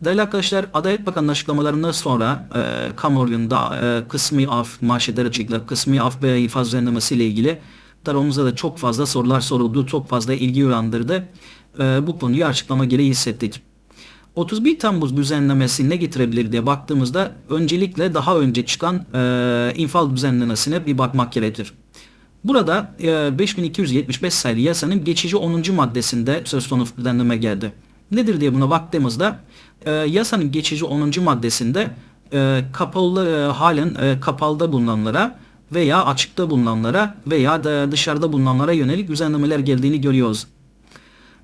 Değerli arkadaşlar Adalet Bakanı'nın açıklamalarından sonra e, kamuoyunda e, kısmi af, maaş edericilikler, kısmi af ve infaz düzenlemesi ile ilgili tarafımıza da çok fazla sorular soruldu, çok fazla ilgi uyandırdı. E, bu konuyu açıklama gereği hissettik. 31 Temmuz düzenlemesi ne getirebilir diye baktığımızda öncelikle daha önce çıkan e, infaz düzenlemesine bir bakmak gerekir. Burada e, 5275 sayılı yasanın geçici 10. maddesinde söz konusu düzenleme geldi. Nedir diye buna baktığımızda e, yasanın geçici 10. maddesinde e, kapalı e, halen e, kapalıda bulunanlara veya açıkta bulunanlara veya da dışarıda bulunanlara yönelik düzenlemeler geldiğini görüyoruz.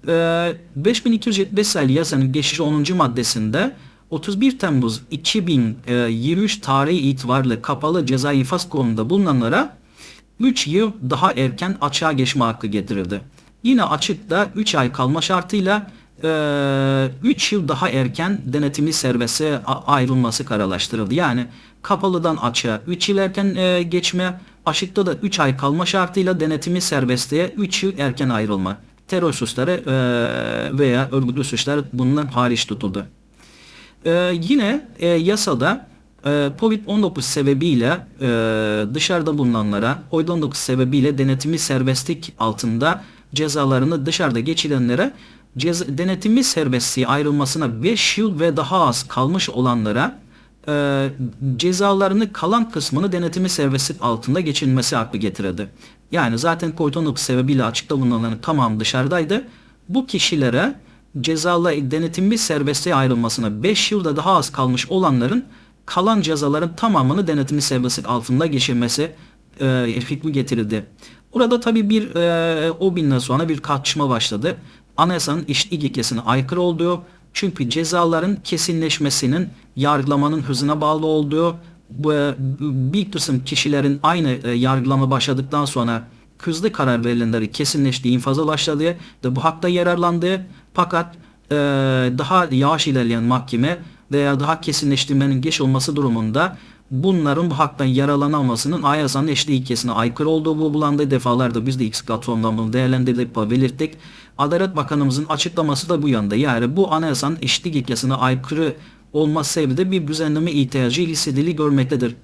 Ee, 5275 sayılı yasanın geçici 10. maddesinde 31 Temmuz 2023 tarihi itibariyle kapalı ceza infaz konumunda bulunanlara 3 yıl daha erken açığa geçme hakkı getirildi. Yine açıkta 3 ay kalma şartıyla 3 yıl daha erken denetimli serbeste ayrılması kararlaştırıldı. Yani kapalıdan açığa 3 yıl erken e, geçme, açıkta da 3 ay kalma şartıyla denetimli serbestliğe 3 yıl erken ayrılma. Terör suçları e, veya örgütlü suçlar bundan hariç tutuldu. Ee, yine e, yasada e, Covid-19 sebebiyle e, dışarıda bulunanlara, Covid-19 sebebiyle denetimi serbestlik altında cezalarını dışarıda geçirenlere ceza, denetimi serbestliği ayrılmasına 5 yıl ve daha az kalmış olanlara e, cezalarını kalan kısmını denetimi serbestlik altında geçirilmesi hakkı getirildi. Yani zaten Covid-19 sebebiyle açıkta bulunanların tamamı dışarıdaydı. Bu kişilere cezalı denetimli serbestliğe ayrılmasına 5 yılda daha az kalmış olanların kalan cezaların tamamını denetimli serbestlik altında geçirmesi e, hükmü getirildi. Burada tabi bir e, o binden sonra bir tartışma başladı. Anayasanın işlik ilkesine aykırı olduğu çünkü cezaların kesinleşmesinin yargılamanın hızına bağlı olduğu bu, e, bir kısım kişilerin aynı e, yargılama başladıktan sonra hızlı karar verilenleri kesinleştiği infaza başladığı ve bu hakta yararlandığı fakat e, daha yavaş ilerleyen mahkeme veya daha kesinleştirmenin geç olması durumunda bunların bu haktan yararlanamamasının anayasanın eşliği ilkesine aykırı olduğu bulunduğu defalarda biz de X platformdan bunu değerlendirdik belirttik. Adalet Bakanımızın açıklaması da bu yönde. Yani bu anayasanın eşitlik ilkesine aykırı olması sebebiyle bir düzenleme ihtiyacı hissedili görmektedir.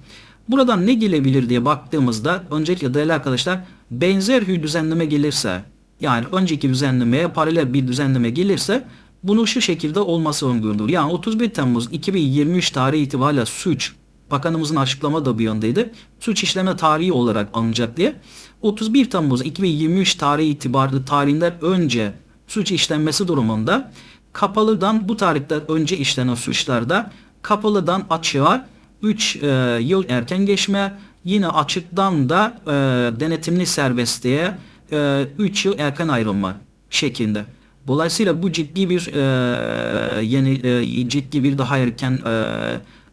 Buradan ne gelebilir diye baktığımızda öncelikle değerli arkadaşlar benzer bir düzenleme gelirse yani önceki düzenlemeye paralel bir düzenleme gelirse bunu şu şekilde olması öngörülür. Yani 31 Temmuz 2023 tarihi itibariyle suç Bakanımızın açıklama da bu yöndeydi. Suç işleme tarihi olarak alınacak diye. 31 Temmuz 2023 tarihi itibariyle tarihinden önce suç işlenmesi durumunda kapalıdan bu tarihten önce işlenen suçlarda kapalıdan açığa 3 e, yıl erken geçme yine açıktan da e, denetimli serbestliğe 3 yıl erken ayrılma şeklinde. Dolayısıyla bu ciddi bir e, yeni e, ciddi bir daha erken e,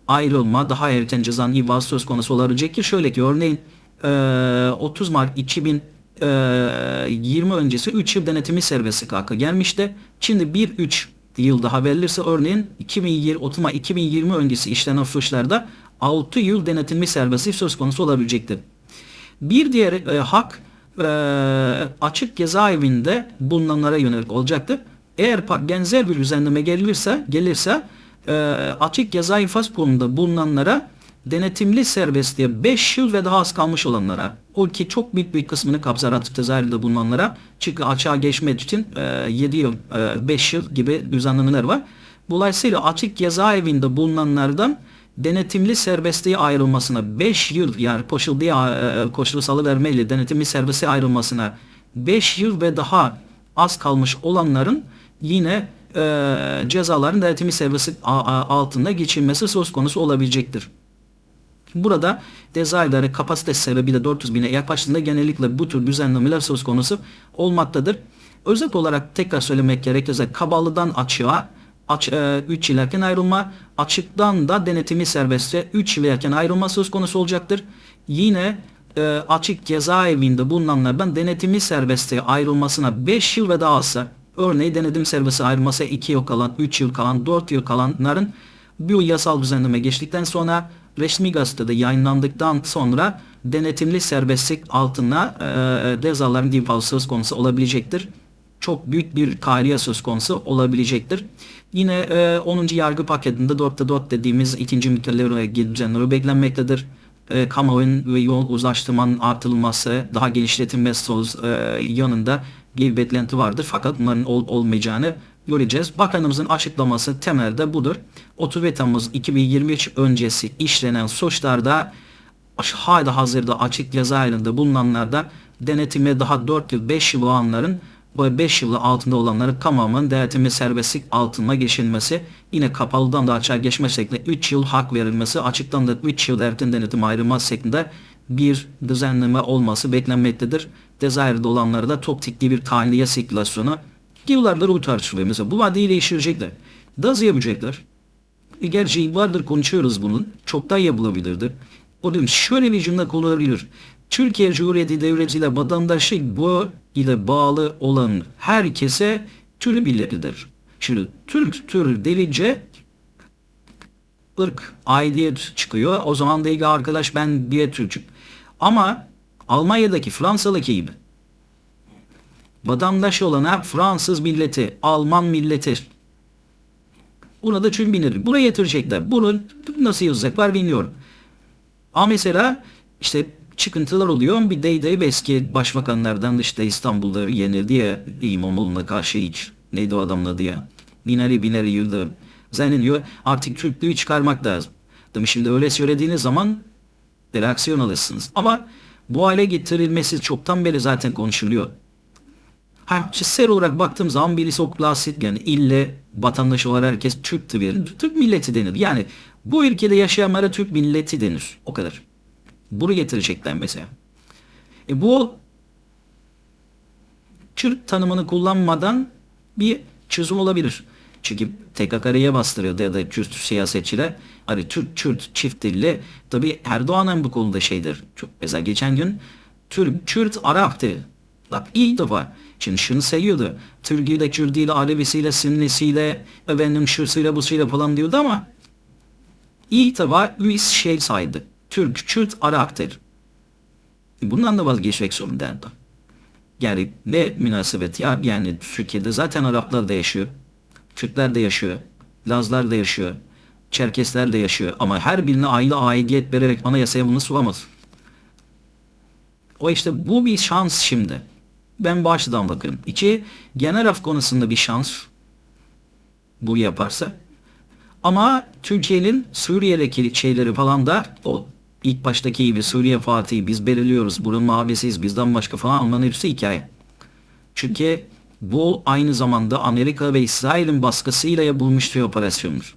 ayrılma, daha erken cezanın infazı söz konusu olabilecek ki şöyle ki örneğin e, 30 Mart 2020 öncesi 3 yıl denetimi serbestlik hakkı gelmişti. Şimdi 1-3 yıl daha verilirse örneğin 2020, 30 Mart 2020 öncesi işlenen suçlarda 6 yıl denetimli serbestlik söz konusu olabilecektir. Bir diğer e, hak e, açık cezaevinde bulunanlara yönelik olacaktır. Eğer benzer bir düzenleme gelirse gelirse e, açık ceza infaz kurumunda bulunanlara denetimli serbestliğe 5 yıl ve daha az kalmış olanlara o ki çok büyük bir kısmını kapsar açık cezaevinde bulunanlara çünkü açığa geçmek için e, 7 yıl e, 5 yıl gibi düzenlemeler var. Dolayısıyla açık cezaevinde bulunanlardan denetimli serbestliğe ayrılmasına 5 yıl yani koşullu e, koşulu salıvermeyle denetimli serbestliğe ayrılmasına 5 yıl ve daha az kalmış olanların yine e, cezaların denetimli serbestlik altında geçilmesi söz konusu olabilecektir. Burada cezaevleri kapasite sebebiyle 400 bine yaklaştığında genellikle bu tür düzenlemeler söz konusu olmaktadır. Özet olarak tekrar söylemek gerekirse kabalıdan açığa aç, e, 3 yıl erken ayrılma, açıktan da denetimi serbestse 3 yıl erken ayrılma söz konusu olacaktır. Yine e, açık cezaevinde bulunanlardan denetimi serbestliğe ayrılmasına 5 yıl ve daha azsa örneğin denetim serbestliğe ayrılması 2 yıl kalan, 3 yıl kalan, 4 yıl kalanların bu yasal düzenleme geçtikten sonra resmi gazetede yayınlandıktan sonra denetimli serbestlik altına e, cezaların infazı söz konusu olabilecektir çok büyük bir kariye söz konusu olabilecektir. Yine e, 10. yargı paketinde 4'te 4 dediğimiz ikinci müdahale düzenleri beklenmektedir. E, kamuoyun ve yol uzlaştırmanın artırılması, daha genişletilmesi e, yanında bir beklenti vardır. Fakat bunların ol, olmayacağını göreceğiz. Bakanımızın açıklaması temelde budur. 31 Temmuz 2023 öncesi işlenen suçlarda hala hazırda açık ceza halinde bulunanlarda denetime daha 4 yıl 5 yıl olanların bu 5 yılı altında olanların tamamının denetimi serbestlik altına geçilmesi yine kapalıdan da açığa geçme şeklinde 3 yıl hak verilmesi açıktan da 3 yıl erken denetim ayrılması şeklinde bir düzenleme olması beklenmektedir. Cezayir'de olanlara da ciddi bir tahliye sirkülasyonu yıllardır bu tartışılıyor. Mesela bu vaddeyi değiştirecekler. Nasıl yapacaklar? E, Gerçi vardır konuşuyoruz bunun. Çok daha yapılabilirdir. O yüzden şöyle bir cümle kullanılabilir. Türkiye Cumhuriyeti Devleti ile vatandaşlık bu ile bağlı olan herkese Türk milletidir. Şimdi Türk tür denince ırk, aidiyet çıkıyor. O zaman değil arkadaş ben diye Türk'üm. Ama Almanya'daki, Fransa'daki gibi vatandaş olana Fransız milleti, Alman milleti. Buna da çünkü bilir. Buraya getirecekler. Bunu nasıl yazacaklar bilmiyorum. Ama mesela işte çıkıntılar oluyor. Bir de de eski başbakanlardan işte İstanbul'da yenildi ya İmamoğlu'na karşı hiç. Neydi o adamın adı ya? Binali Binali Yıldırım. Zannediyor artık Türklüğü çıkarmak lazım. Değil? Şimdi öyle söylediğiniz zaman reaksiyon alırsınız. Ama bu hale getirilmesi çoktan beri zaten konuşuluyor. Ha, kişisel olarak baktığım zaman birisi çok basit yani ille vatandaş olarak herkes Türk'tü bir Türk milleti denir. Yani bu ülkede yaşayanlara Türk milleti denir. O kadar. Bunu getirecekler mesela. E bu Türk tanımını kullanmadan bir çözüm olabilir. Çünkü TKK'ya bastırıyor ya da Kürt siyasetçiler. Hani Türk, Kürt çift dilli. Tabi Erdoğan'ın bu konuda şeydir. Çok, mesela geçen gün Türk, Kürt, Arap'tı. Bak iyi defa. Şimdi şunu sayıyordu. Türkiye'de Kürdiyle, Alevisiyle, Sünnisiyle, efendim şusuyla, busuyla falan diyordu ama iyi defa üç şey saydı. Türk, Kürt, Arap'tır. Bundan da vazgeçmek zorundaydı. Yani ne münasebet ya yani Türkiye'de zaten Araplar da yaşıyor. Türkler de yaşıyor. Lazlar da yaşıyor. Çerkesler de yaşıyor. Ama her birine aile aidiyet vererek anayasaya bunu sulamaz. O işte bu bir şans şimdi. Ben bu açıdan bakıyorum. İki, genel af konusunda bir şans. Bu yaparsa. Ama Türkiye'nin Suriye'deki şeyleri falan da o ilk baştaki gibi Suriye Fatih'i biz belirliyoruz. Bunun mabesiyiz bizden başka falan Alman hepsi hikaye. Çünkü bu aynı zamanda Amerika ve İsrail'in baskısıyla yapılmış bir operasyondur.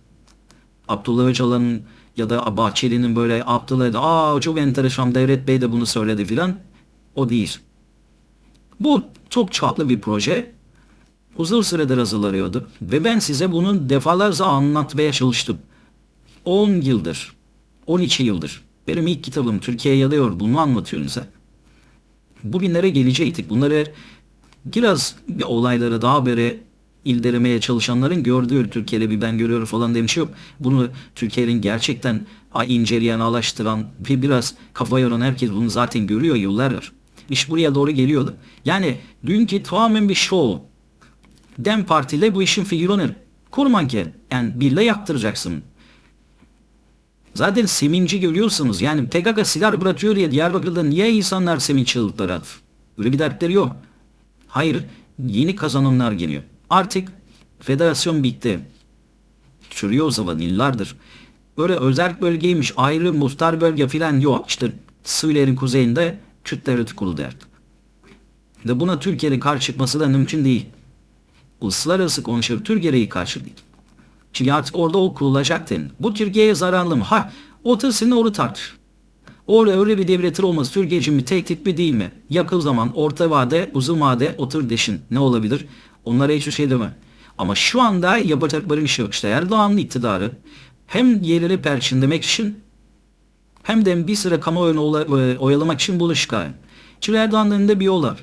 Abdullah Öcalan'ın ya da Bahçeli'nin böyle Abdullah aa çok enteresan Devlet Bey de bunu söyledi filan. O değil. Bu çok çaplı bir proje. Uzun süredir hazırlanıyordu. Ve ben size bunu defalarca anlatmaya çalıştım. 10 yıldır, 12 yıldır. Benim ilk kitabım Türkiye Yalıyor. Bunu anlatıyorum size. Bugünlere gelecektik. Bunları biraz olayları daha böyle ildirmeye çalışanların gördüğü Türkiye'de bir ben görüyorum falan demiş yok. Bunu Türkiye'nin gerçekten inceleyen, alaştıran ve biraz kafa yoran herkes bunu zaten görüyor yıllardır. İş buraya doğru geliyordu. Yani dünkü tamamen bir show. Dem Parti'yle bu işin figürünü kurmanken yani birle yaktıracaksın. Zaten seminci görüyorsunuz. Yani PKK silah bırakıyor diye Diyarbakır'da niye insanlar sevinç çığlıkları at? Öyle bir dertleri yok. Hayır. Yeni kazanımlar geliyor. Artık federasyon bitti. Sürüyor o zaman yıllardır. Böyle özel bölgeymiş, ayrı muhtar bölge filan yok. İşte Suriye'nin kuzeyinde Kürt devleti kuruldu artık. Ve buna Türkiye'nin karşı çıkması da mümkün değil. Uluslararası konuşuyor. Türkiye'ye karşı değil. Çünkü orada o kurulacak den. Bu Türkiye'ye zararlı mı? Ha, ortasını onu tartış. Orada öyle bir devletin olması Türkiye için bir tehdit mi değil mi? Yakın zaman, orta vade, uzun vade otur deşin. Ne olabilir? Onlara hiçbir şey deme. Ama şu anda yapacakları bir şey yok. İşte Erdoğan'ın iktidarı hem yerleri perçinlemek için hem de bir süre kamuoyunu e, oyalamak için buluş. Çünkü Erdoğan'ın önünde bir yol var.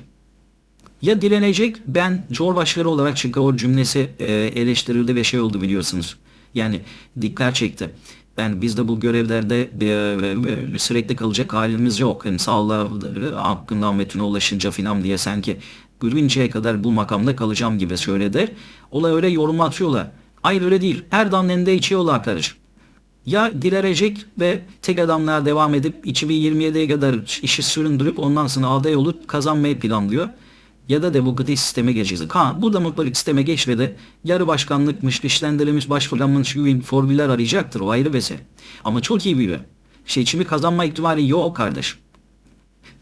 Ya dilenecek ben Cumhurbaşkanı olarak çünkü o cümlesi e, eleştirildi ve şey oldu biliyorsunuz. Yani dikkat çekti. Ben biz de bu görevlerde e, sürekli kalacak halimiz yok. Yani sağlığa hakkından metine ulaşınca filan diye sanki gülünceye kadar bu makamda kalacağım gibi söyledi. Olay öyle yorum atıyorlar. Hayır öyle değil. Erdoğan'ın elinde içi yolu arkadaş. Ya dilerecek ve tek adamlar devam edip 2027'ye kadar işi süründürüp ondan sonra aday olup kazanmayı planlıyor. Ya da demokratik sisteme geçecek. Ha bu demokratik sisteme geç ve de yarı başkanlıkmış, güçlendirilmiş, başbakanmış gibi formüller arayacaktır. O ayrı mesele. Ama çok iyi biliyor. Seçimi kazanma ihtimali yok kardeşim.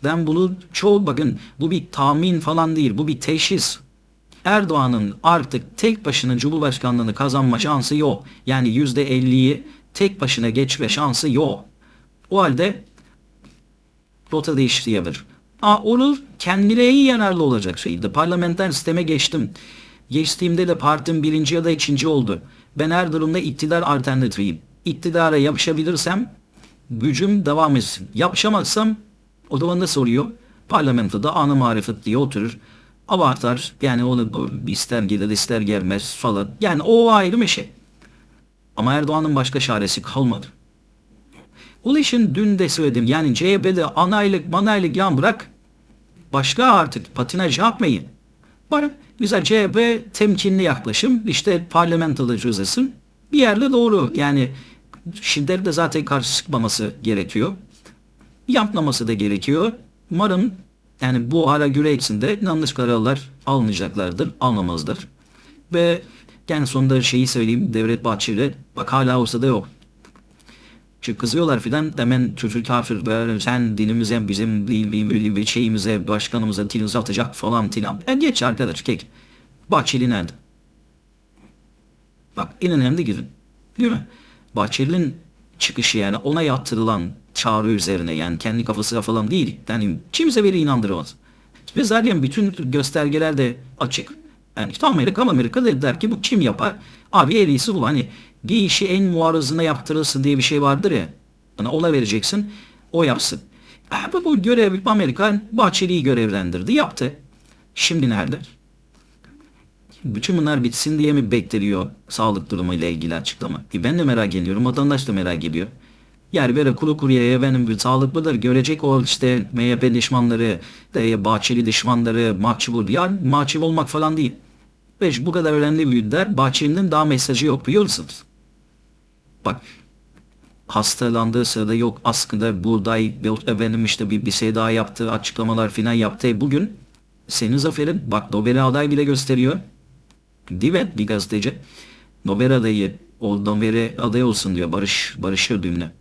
Ben bunu çoğu bakın bu bir tahmin falan değil. Bu bir teşhis. Erdoğan'ın artık tek başına Cumhurbaşkanlığını kazanma şansı yok. Yani %50'yi tek başına geçme şansı yok. O halde rota değiştirebilir. Aa, olur kendileri yararlı olacak şeydi. Parlamenter sisteme geçtim. Geçtiğimde de partim birinci ya da ikinci oldu. Ben her durumda iktidar alternatifiyim. İktidara yapışabilirsem gücüm devam etsin. Yapışamazsam o zaman ne soruyor? Parlamentoda anı marifet diye oturur. Abartar. Yani onu ister gelir ister gelmez falan. Yani o ayrı bir şey. Ama Erdoğan'ın başka çaresi kalmadı. O işin dün de söyledim. Yani CHP'de anaylık manaylık yan bırak. Başka artık patinaj yapmayın. Bana güzel CHP temkinli yaklaşım. İşte parlamentoda çözesin. Bir yerde doğru. Yani şiddetle zaten karşı çıkmaması gerekiyor. Yapmaması da gerekiyor. Umarım yani bu hala göre eksinde yanlış kararlar almayacaklardır, almamazdır. Ve yani sonunda şeyi söyleyeyim Devlet Bahçeli bak hala ortada yok. Çünkü kızıyorlar filan hemen çocuk kafir böyle sen dinimize bizim bir, şeyimize başkanımıza dilimize atacak falan filan. E geç arkadaş kek. Bahçeli nerede? Bak en önemli gidin. Değil mi? Bahçeli'nin çıkışı yani ona yaptırılan çağrı üzerine yani kendi kafasına falan değil. Yani kimse beni inandıramaz. Ve zaten bütün göstergeler de açık. Yani işte Amerika Amerika dediler ki bu kim yapar? Abi en iyisi bu. Hani bir işi en muarızına yaptırılsın diye bir şey vardır ya. Bana ola vereceksin. O yapsın. Abi bu görev Amerika Bahçeli'yi görevlendirdi. Yaptı. Şimdi nerede? Bütün bunlar bitsin diye mi bekleniyor sağlık durumu ile ilgili açıklama? E ben de merak ediyorum. Vatandaş da merak ediyor. Yani böyle kuru kuruya benim bir sağlıklıdır. Görecek o işte MHP düşmanları, Bahçeli düşmanları, mahcup Yani mahcup olmak falan değil. Ve bu kadar önemli bir lider Bahçeli'nin daha mesajı yok biliyor musunuz? Bak hastalandığı sırada yok askıda buğday efendim işte bir, bir şey daha yaptı açıklamalar filan yaptı. Bugün senin zaferin bak Nobel aday bile gösteriyor. Değil mi? Bir gazeteci. Nobel adayı o Nobel aday olsun diyor Barış Barış ödülüne.